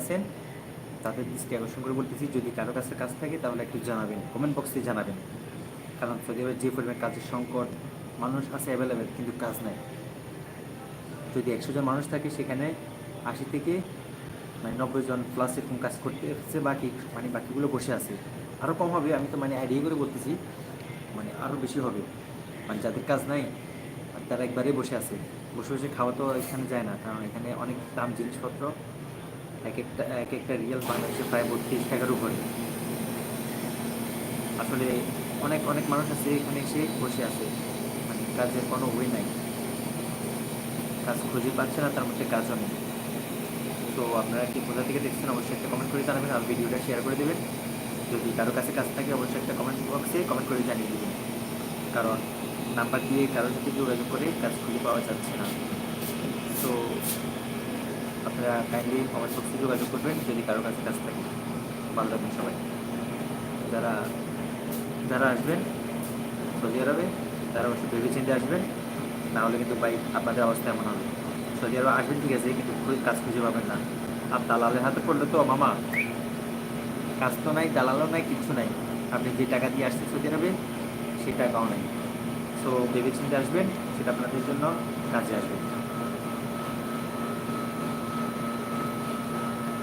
আছেন, তাদের দৃষ্টি আকর্ষণ করে বলতেছি, যদি কারও কাছে কাজ থাকে তাহলে একটু জানাবেন কমেন্ট বক্সে জানাবেন। কারণ সৌদি আরবে যে পরিমাণ কাজের সংকট, মানুষ আছে অ্যাভেলেবেল কিন্তু কাজ নাই। যদি একশো জন মানুষ থাকে সেখানে আশি থেকে মানে নব্বই জন প্লাস এরকম কাজ করতে এসেছে বাকি মানে বাকিগুলো বসে আছে। আরও কম হবে, আমি তো মানে আইডিয়া করে বলতেছি মানে আরও বেশি হবে। মানে যাদের কাজ নাই, তারা একবারেই বসে আছে। বসে বসে খাওয়া তো এখানে যায় না, কারণ এখানে অনেক দাম জিনিসপত্র। এক একটা এক একটা রিয়েল বাংলাদেশে প্রায় বত্রিশ টাকার উপরে। আসলে অনেক অনেক মানুষ আছে এখানে এসে বসে আছে। মানে কাজের কোনো ওয়ে নাই। কাজ খুঁজে পাচ্ছে না, তার মধ্যে কাজও নেই। তো আপনারা কি কোথা থেকে দেখছেন, অবশ্যই একটা কমেন্ট করে জানাবেন আর ভিডিওটা শেয়ার করে দেবেন। যদি কারও কাছে কাজ থাকে, অবশ্যই একটা কমেন্ট বক্সে কমেন্ট করে জানিয়ে দেবেন। কারণ নাম্বার দিয়ে কারোর সাথে যোগাযোগ করে কাজ খুঁজে পাওয়া যাচ্ছে না। আপনারা কাইন্ডলি কমেন্ট বক্সে যোগাযোগ করবেন, যদি কারও কাছে কাজ থাকে ভালো থাকবেন সবাই। যারা যারা আসবেন, সৌদি আরবে, তারা অবশ্যই ভেবে চিন্তে আসবেন না হলে কিন্তু বাইক আপনাদের অবস্থা এমন হবে। সৌদি আরবে আসবেন, ঠিক আছে, কিন্তু খুব কাজ খুঁজে পাবেন না। আর দালালের হাতে পড়লে তো, মামা, কাজ তো নাই, দালালও নাই কিছু নাই। আপনি যে টাকা দিয়ে আসতে সৌদি আরবে, সেই টাকাও নাই। সো ভেবে চিন্তে আসবেন, সেটা আপনাদের জন্য কাজে আসবে।